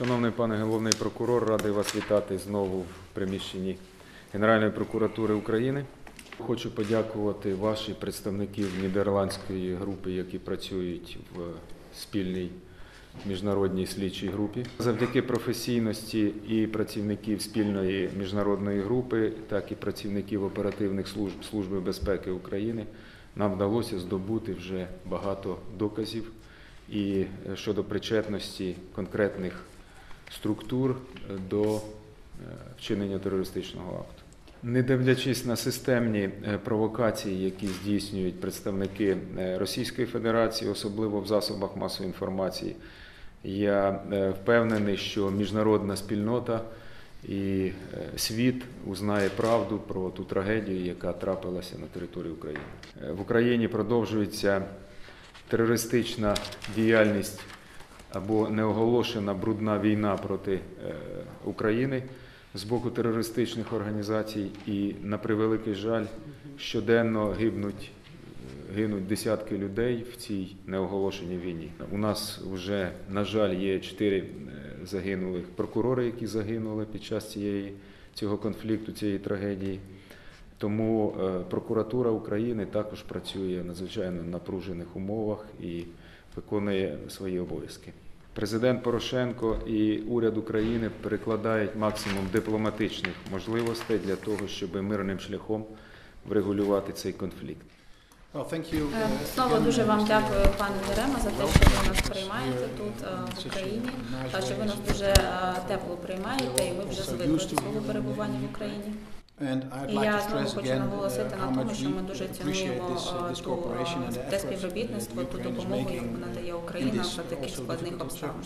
Шановний пане головний прокурор, радий вас вітати знову в приміщенні Генеральної прокуратури України. Хочу подякувати ваші представників нідерландської групи, які працюють в спільній міжнародній слідчій групі. Завдяки професійності і працівників спільної міжнародної групи, так і працівників оперативних служб Служби безпеки України нам вдалося здобути вже багато доказів і щодо причетності конкретних структур е, до е, вчинення терористичного акту. Не дивлячись на системні е, провокації, які здійснюють представники Російської Федерації, особливо в засобах масової інформації, я впевнений, що міжнародна спільнота і світ узнає правду про ту трагедію, яка трапилася на території України. В Україні продовжується терористична діяльність або неоголошена брудна війна проти е, України з боку терористичних організацій, і на превеликий жаль, щоденно гибнуть. е, Гинуть десятки людей в цій неоголошеній війні. У нас вже, на жаль, є чотири е, загинулих прокурори, які загинули під час цієї, цього конфлікту, цієї трагедії. Тому е, прокуратура України також працює в надзвичайно напружених умовах і виконує свої обов'язки. Президент Порошенко і уряд України перекладають максимум дипломатичних можливостей для того, щоб мирним шляхом врегулювати цей конфлікт. Е, uh, Знову дуже вам дякую, пане Ярема, за те, що ви нас приймаєте тут е, в Україні, та що ви нас дуже е, тепло приймаєте, і ми вже звикли до свого перебування в Україні. І я знову хочу наголосити uh, на тому, що ми дуже цінуємо uh, е, е, те співробітництво, ту допомогу, яку надає Україна за таких складних обставин.